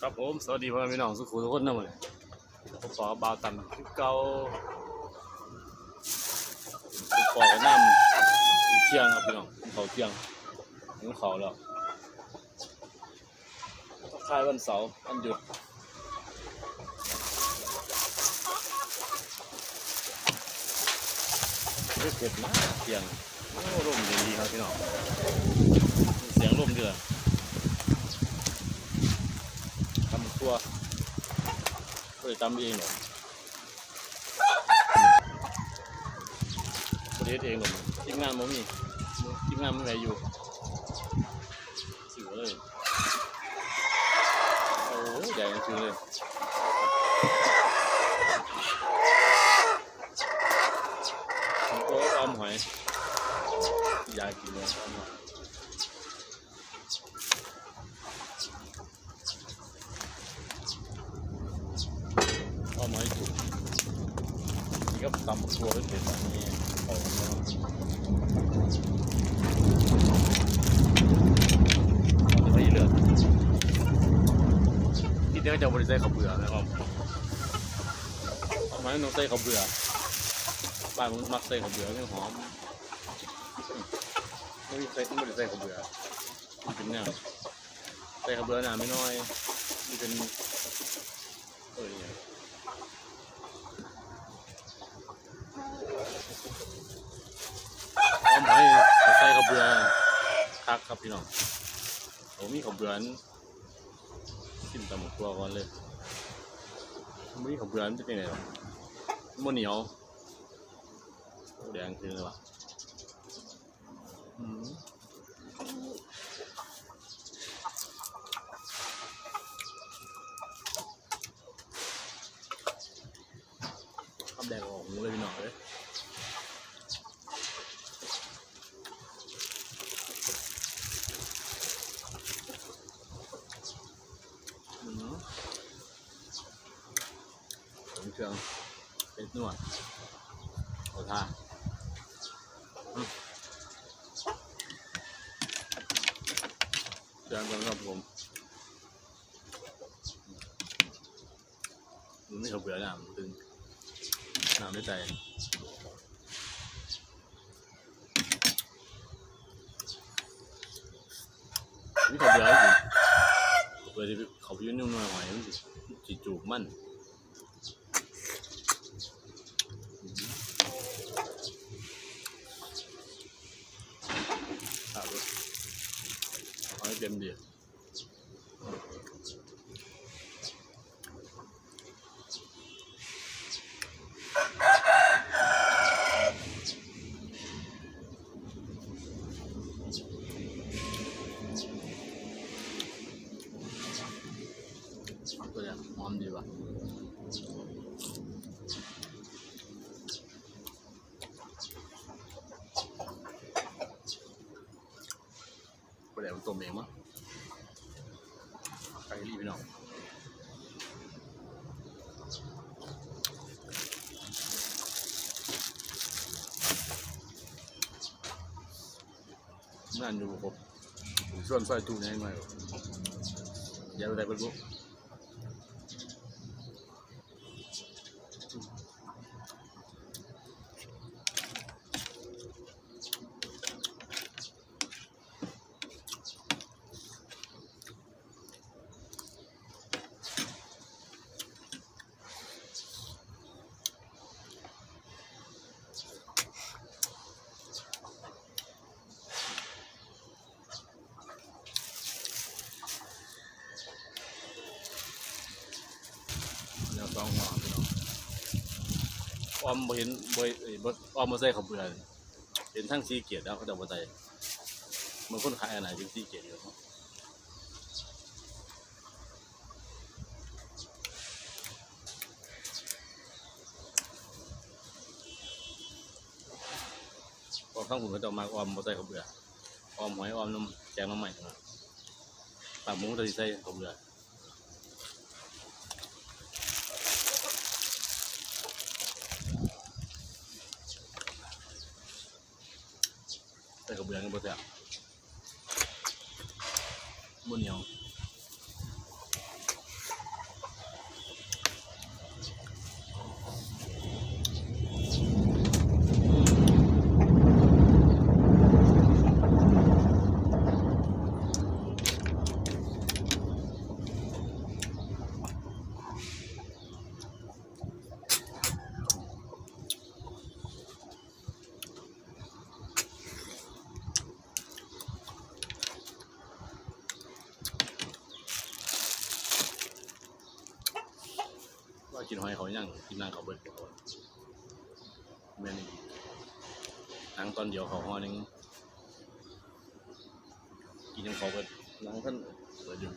ครับผม สวัสดีพ่อแม่พี่น้องสุขุทุกคนนะมื้อนี้ผมขอบาวตันคือเก่าผมขอกน้ำเที่ยงครับพี่น้องเขาเที่ยงหิวเขาวแล้วคายวันเสาร์วันหยุดเฮ้ยเก็บมากเที่ยงโอ้ลมดีครับพี่น้องเสียงลมดีเลย ทำตัว ก็เลยทำเองหรอกประเทศเองหรอกทีมงานมันมีทีมงานมันไหนอยู่สิวเลยโอ้ยแดงจริงเลยผมก็ออมหอยอยากกินเลยออมหอย เอาไม้จุด นี่ก็ตำตัวด้วยเป็นแบบนี้เอาเอาไปเลือกที่นี่ก็จะบริใส่ข้าวเบื่อนะครับเอาไมต้องใส่ข้าวเบื่อบ้านมันมักใส่ข้าวเบื่อให้หอมไม่ใส่ไม่ได้ใส่ข้าวเบื่อเป็นเนี่ยใส่ข้าวเบื่อหนาไม่น้อยมันเป็นเออเนี่ย เอมให้ใส่กระเบือคักครับพี่น้องผมมีกระเบือนกินตำหมกตัวก่อนเลยมีกระเบือนเป็นยังไงวะมันเหนียวแดงขึ้นเลยวะอืมข้าว แดงออกหูเลยพี่องเลยเครื่องเป็นนวดโอาท่าอืมเครื่องก่อนครับผมมันไม่เขาเบื่อหนามนตึง นามไม่ใจนี่เขาเบื่อจริงเปิดเขาไปยืนนุ่มหน่อยหอยมันสิสิจูบมันครับเอาให้เต็มดี ตัวอย่างหอมดีว่ะตัวอย่างตัวเองมั้งไปรีบไปหน่อยนั่นอยู่ครบส่วนซอยตู้นี่ไม่หรอกอย่าไปได้เป็นบุ๊ก แนวสองหัวพี่น้อง ออมบ่เห็นบ่เอ้ยบ่ออมบ่ใส่ข้าวเบื่อนี่เห็นทั้งสีเกียรติแล้วเขาจะบ่ใส่บางคนขายอันไหนเป็นสีเกียรติอยู่เนาะพอข้างหุ่นเขาจะเอามาออมบ่ใส่ข้าวเบื่อออมหอยออมน้ำแกงน้ำใหม่นะปากหมูจะสิใส่ข้าวเบื่อ ใส่กระเบื้องกันบ่แซ่บบ่เหนียว ยเขายังกินนางเขาเบิดแม่นี่นางตอนเดียวเขาห่อหนึงกินยังเขาเบิดนางท่านเปิดอยู่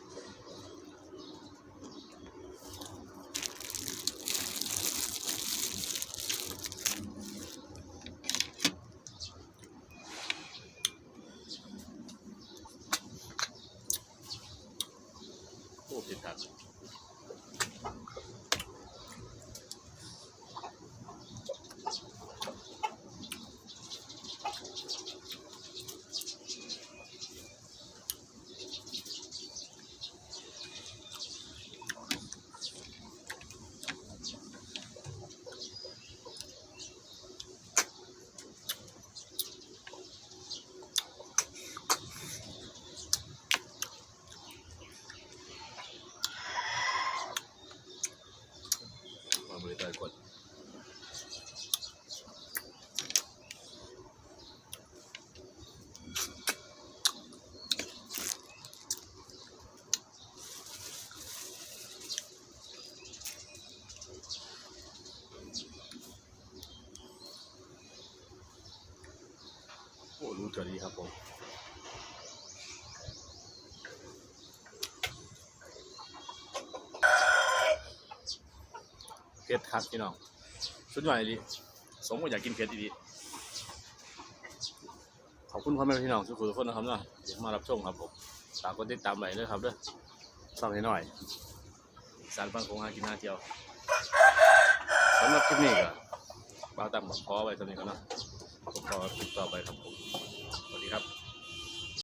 โอ้รู้ครับผมเผ็ดครับพี่น้องสุดยอดเลยดิสมกับอยากกินเผ็ดดีๆขอบคุณพ่อแม่พี่น้องทุกคนทุกคนนะครับเนาะที่มารับชมครับผมฝากกดติดตามไว้ด้วยครับเด้อชอบให้หน่อยสารพันคงหากินหน้าเที่ยวสำหรับคลิปนี้ก็บ่าวตั้งบอกขอไว้ตรงนี้ก่อนเนาะผมขอติดต่อไปครับผม